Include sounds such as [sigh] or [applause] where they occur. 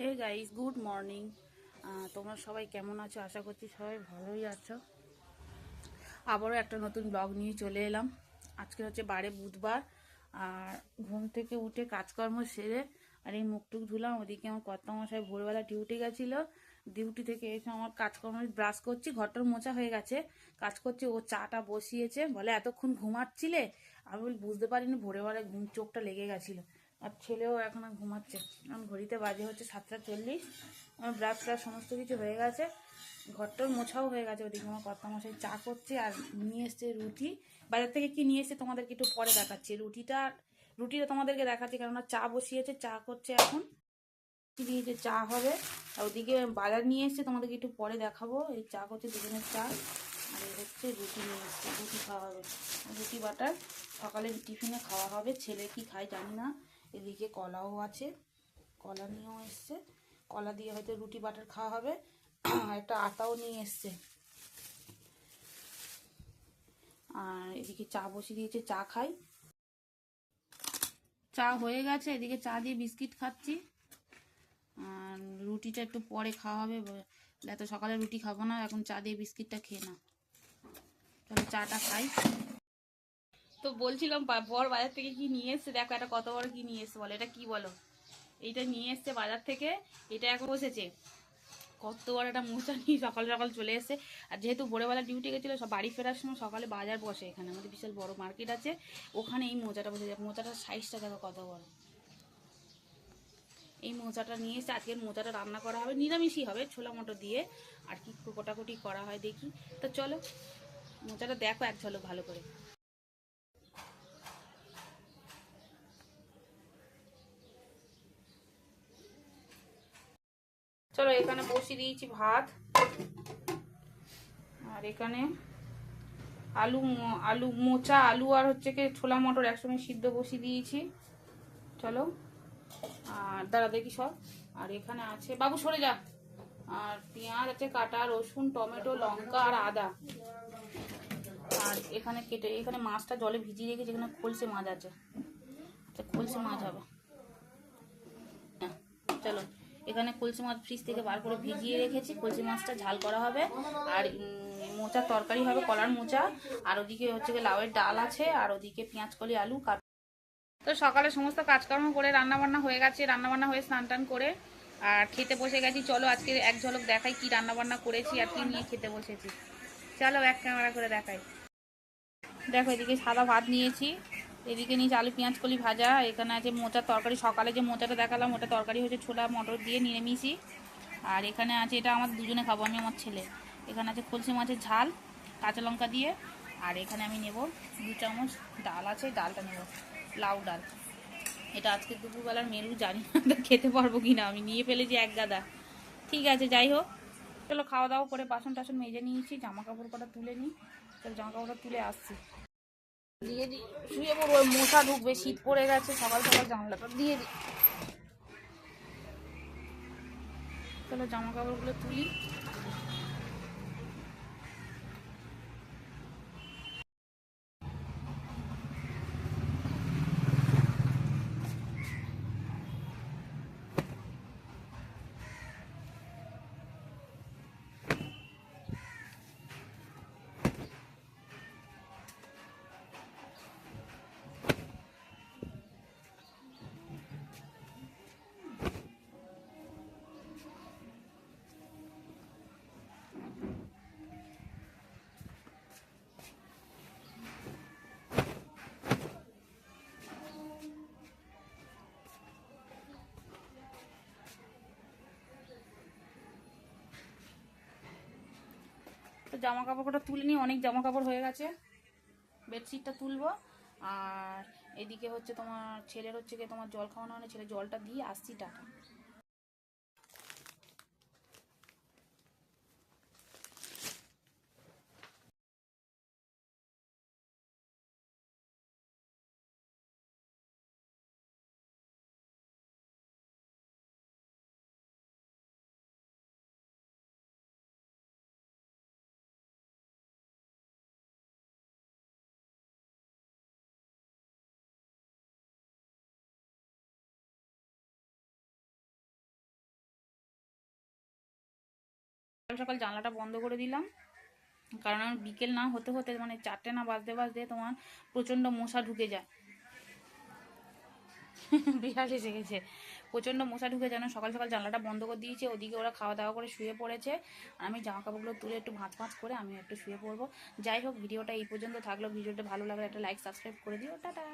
Hey guys good morning তোমরা সবাই কেমন আছো? আশা করছি সবাই ভালোই আছো। আবারও একটা নতুন ব্লগ নিয়ে চলে এলাম। আজকে হচ্ছে বারে বুধবার। আর ঘুম থেকে উঠে কাজকর্ম সেরে আর এই মুখটুক ধুলাম, ওদিকে আমার কর্তামশাই ভোরবেলা ডিউটি গেছিল। ডিউটি থেকে এসে আমার কাজকর্ম ব্রাশ করছি, ঘরটার মোচা হয়ে গেছে। কাজ করছি, ও চাটা বসিয়েছে। বলে, এতক্ষণ ঘুমাচ্ছিলে? আমি বুঝতে পারিনি ভোরবেলা ঘুম চোখটা লেগে গেছিল। আর ছেলেও এখনও ঘুমাচ্ছে। এখন ঘড়িতে বাজে হচ্ছে সাতটা চল্লিশ। আমার ব্রাশ ট্রাশ সমস্ত কিছু হয়ে গেছে। ঘরটার মোছাও হয়ে গেছে ওদিকে। আমার কর্তা মশাই চা করছে আর নিয়ে এসছে রুটি। বাজার থেকে কি নিয়ে এসছে তোমাদেরকে একটু পরে দেখাচ্ছি। রুটিটা রুটিটা তোমাদেরকে দেখাচ্ছি কেননা চা বসিয়েছে, চা করছে এখন। দিয়ে যে চা হবে? আর ওদিকে বাজার নিয়ে এসছে, তোমাদেরকে একটু পরে দেখাবো। এই চা করছে দুজনের চা। আর এই হচ্ছে রুটি নিয়ে এসছে, রুটি খাওয়া হবে। রুটি বাটার, সকালে টিফিনে খাওয়া হবে। ছেলে কি খায় জানি না। এদিকে কলাও আছে, কলা নিয়েও এসছে। কলা দিয়ে হয়তো রুটি, বাটার খাওয়া হবে। একটা আটাও নিয়ে এসছে। আর এদিকে চা বসিয়ে দিয়েছে, চা খাই। চা হয়ে গেছে, এদিকে চা দিয়ে বিস্কিট খাচ্ছি। আর রুটিটা একটু পরে খাওয়া হবে। এত সকালে রুটি খাব না, এখন চা দিয়ে বিস্কিটটা খেয়ে না তাহলে চাটা খাই। তো বলছিলাম বর বাজার থেকে কি নিয়ে এসছে? দেখো এটা কত বড় কি নিয়ে এসছে বলো? এটা কি বলো? এইটা নিয়ে এসছে বাজার থেকে, এটা এখন বসেছে। কত বড় একটা মোচা নিয়ে সকাল সকাল চলে এসছে। আর যেহেতু ভোরবেলা ডিউটি গেছিল, সব বাড়ি ফেরার সময় সকালে বাজার বসে এখানে। আমাদের বিশাল বড় মার্কেট আছে, ওখানে এই মোচাটা বসে মোচাটার সাইজটা দেখো কত বড়। এই মোচাটা নিয়ে এসে আজকের মোচাটা রান্না করা হবে। নিরামিষই হবে, ছোলা মটর দিয়ে। আর কি কোটাকুটি করা হয় দেখি। তো চলো, মোচাটা দেখো এক ঝলক ভালো করে। চলো এখানে বসিয়ে দিয়েছি ভাত। আর এখানে আলু আলু মোচা আলু আর হচ্ছে কি ছোলা মটর একসঙ্গে সিদ্ধ বসিয়ে দিয়েছি। চলো। আর দাঁড়া দেখি সব। আর এখানে আছে বাবু সরে যা। আর পেঁয়াজ আছে কাটা রসুন টমেটো লঙ্কা আর আদা। আর এখানে কেটে এখানে মাছটা জলে ভিজিয়ে রেখেছি এখানে খলসে মাছ আছে। আচ্ছা খলসে মাছ হবে। হ্যাঁ, চলো। এখানে কলসি মাছ ফ্রিজ থেকে বার করে ভিজিয়ে রেখেছি। কলসি মাছটা ঝাল করা হবে। আর মোচার তরকারি হবে, কলার মোচা। আর ওদিকে হচ্ছে গিয়ে লাউয়ের ডাল আছে, আর ওদিকে পেঁয়াজ, কলি, আলু তো সকালে সমস্ত কাজকর্ম করে রান্নাবান্না হয়ে গেছে। রান্নাবান্না হয়ে স্নান টান করে আর খেতে বসে গেছি। চলো আজকে এক ঝলক দেখাই কি রান্নাবান্না করেছি আর কি নিয়ে খেতে বসেছি। চলো এক ক্যামেরা করে দেখাই। দেখো এদিকে সাদা ভাত নিয়েছি। এদিকে নিয়েছি আলু পেঁয়াজ কলি ভাজা, এখানে আছে মোচার তরকারি। সকালে যে মোচাটা দেখালাম, ওটা তরকারি হচ্ছে ছোলা, মটর দিয়ে নিরামিষি আর এখানে আছে, এটা আমার দুজনে খাব, আমি আমার ছেলে। এখানে আছে কলসি মাছের ঝাল, কাঁচা লঙ্কা দিয়ে। আর এখানে আমি নেব দু চামচ ডাল আছে, ডালটা নেব, লাউ ডাল। এটা আজকে দুপুরবেলার মেরু, জানি না খেতে পারব কি না আমি নিয়ে ফেলেছি এক গাদা। ঠিক আছে, যাই হোক। চলো খাওয়া দাওয়া করে বাসন টাসন মেজে নিয়েছি জামা কাপড় কটা তুলে নিই। চলো জামা কাপড়টা তুলে আসছি। দিয়ে দিই শুয়ে পড়ব মশা ঢুকবে, শীত পড়ে গেছে, সকাল সকাল জানলাটা দিয়ে দিই চলো জামা কাপড়গুলো তুলি। তো জামা কাপড়টা তুলে নিই অনেক জামা কাপড় হয়ে গেছে। বেডশিটটা তুলবো। আর এদিকে হচ্ছে তোমার ছেলের হচ্ছে গিয়ে তোমার জল খাওয়ানো হয় ছেলে জলটা দিয়ে আসছি টাকা সকাল সকাল জানলাটা বন্ধ করে দিলাম। কারণ আমার বিকেল না হতে হতে মানে চারটে না বাজতে বাজতে তোমার প্রচণ্ড মশা ঢুকে যায়। [laughs] বিড়াল এসে গেছে। প্রচণ্ড মশা ঢুকে যেন সকাল সকাল জানলাটা বন্ধ করে দিয়েছে। ওদিকে ওরা খাওয়া দাওয়া করে শুয়ে পড়েছে। আর আমি জামা কাপড়গুলো তুলে একটু ভাঁজ ভাঁজ করে আমি একটু শুয়ে পড়ব। যাই হোক, ভিডিওটা এই পর্যন্ত থাকল। ভিডিওটা ভালো লাগলে একটা লাইক সাবস্ক্রাইব করে দিও। টাটা!